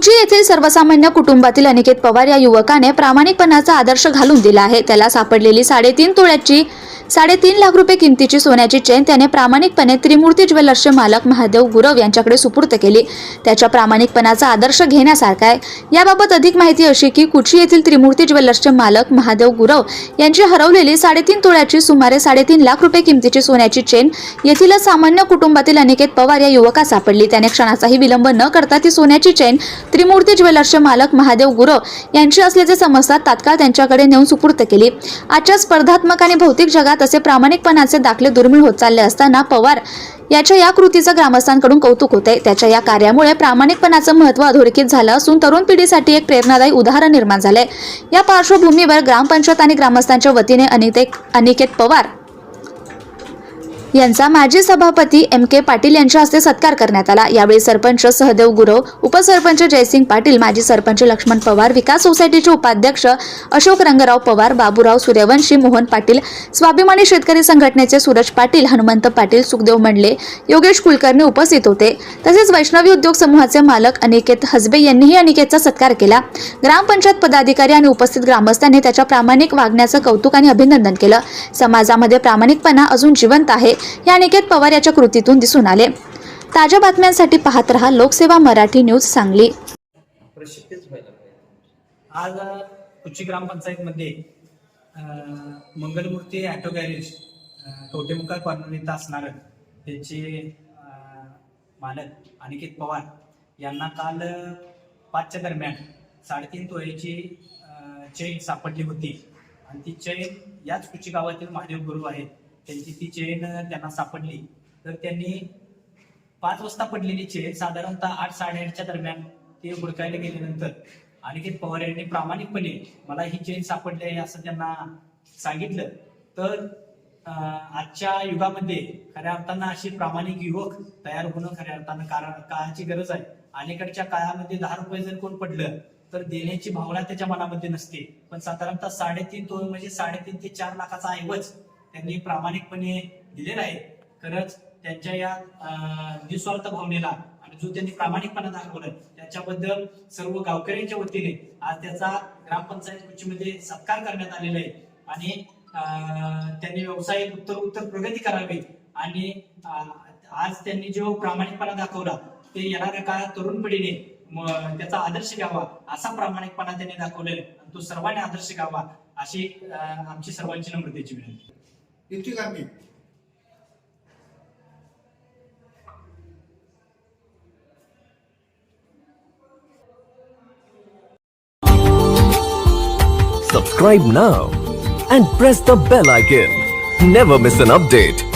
कुची येथील सर्वसामान्य कुटुंबातील अनिकेत पवार या युवकाने प्रामाणिकपणाचा आदर्श घालून दिला आहे. त्याला सापडलेली साडेतीन तोळ्याची साडेतीन लाख रुपये किमतीची सोन्याची चेन त्याने प्रामाणिकपणे त्रिमूर्ती ज्वेलर्सचे मालक महादेव गुरव यांच्याकडे सुपूर्त केली. त्याच्या प्रामाणिकपणाचा आदर्श घेण्यासारखा आहे. याबाबत अधिक माहिती अशी की कुची येथील त्रिमूर्ती ज्वेलर्सचे मालक महादेव गुरव यांची हरवलेली साडेतीन तोळ्याची सुमारे साडेतीन लाख रुपये किमतीची सोन्याची चेन येथील सामान्य कुटुंबातील अनिकेत पवार या युवका सापडली. त्याने क्षणाचाही विलंब न करता ती सोन्याची चेन त्रिमूर्ती ज्वेलर्सचे मालक महादेव गुरव यांची असल्याचे समजतात तात्काळ त्यांच्याकडे नेऊन सुपूर्त केली. आजच्या स्पर्धात्मक आणि भौतिक जगात असे प्रामाणिकपणाचे दाखले दुर्मिळ होत चालले असताना पवार याच्या या कृतीचं ग्रामस्थांकडून कौतुक होते त्याच्या या कार्यामुळे प्रामाणिकपणाचं महत्त्व अधोरेखित झालं असून तरुण पिढीसाठी एक प्रेरणादायी उदाहरण निर्माण झालंय. या पार्श्वभूमीवर ग्रामपंचायत आणि ग्रामस्थांच्या वतीने अनिकेत अनिकेत पवार यांचा माजी सभापती एम के पाटील यांच्या हस्ते सत्कार करण्यात आला. यावेळी सरपंच सहदेव गुरव उपसरपंच जयसिंग पाटील माजी सरपंच लक्ष्मण पवार विकास सोसायटीचे उपाध्यक्ष अशोक रंगराव पवार बाबूराव सूर्यवंशी मोहन पाटील स्वाभिमानी शेतकरी संघटनेचे सूरज पाटील हनुमंत पाटील सुखदेव मंडले योगेश कुलकर्णी उपस्थित होते. तसेच वैष्णवी उद्योग समूहाचे मालक अनिकेत हसबे यांनीही अनिकेतचा सत्कार केला. ग्रामपंचायत पदाधिकारी आणि उपस्थित ग्रामस्थांनी त्याच्या प्रामाणिक वागण्याचं कौतुक आणि अभिनंदन केलं. समाजामध्ये प्रामाणिकपणा अजून जिवंत आहे. हे अनिकेत पवार याच्या कृतीतून दिसून आले. ताज्या बातम्यांसाठी पाहत रहा लोकसेवा मराठी न्यूज सांगली. आज कुची ग्रामपंचायतमध्ये Mangalmurti auto garage uh, corner इथं असणारं त्यांचे मालक अनिकेत पवार यांना काल पाचच्या दरम्यान साडेतीन तोळ्याची चैन सापडली होती. आणि ती चैन याच कुची गावातील महादेव गुरु आहेत त्यांची ती चेन त्यांना सापडली. तर त्यांनी पाच वाजता पडलेली चेन साधारणतः आठ साडेआठच्या दरम्यान ते हुडकायला गेल्यानंतर अनिकेत पवार यांनी प्रामाणिकपणे मला ही चेन सापडली आहे असं त्यांना सांगितलं. तर आजच्या युगामध्ये खऱ्या अर्थानं असे प्रामाणिक युवक तयार होणं खऱ्या अर्थानं कारण काळाची गरज आहे. अलीकडच्या काळामध्ये दहा रुपये जर कोण पडलं तर देण्याची भावना त्याच्या मनामध्ये नसते. पण साधारणतः साडेतीन तो म्हणजे साडेतीन ते चार लाखाचा ऐवज त्यांनी प्रामाणिकपणे दिलेला आहे. खरंच त्यांच्या या निस्वार्थ भावनेला आणि जो त्यांनी प्रामाणिकपणा दाखवला त्याच्याबद्दल सर्व गावकऱ्यांच्या वतीने आज त्याचा ग्रामपंचायत कुचीमध्ये सत्कार करण्यात आलेला आहे. आणि अं, त्यांनी व्यवसायात उत्तर उत्तर प्रगती करावी. आणि आज त्यांनी जो प्रामाणिकपणा दाखवला ते येणाऱ्या काळात तरुण पिढीने त्याचा आदर्श घ्यावा असा प्रामाणिकपणा त्यांनी दाखवलेला आहे. आणि तो सर्वांनी आदर्श घ्यावा अशी आमची सर्वांची नम्रतेची विनंती দ্বিতীয় কার্মিক Subscribe now and press the bell icon. Never miss an update.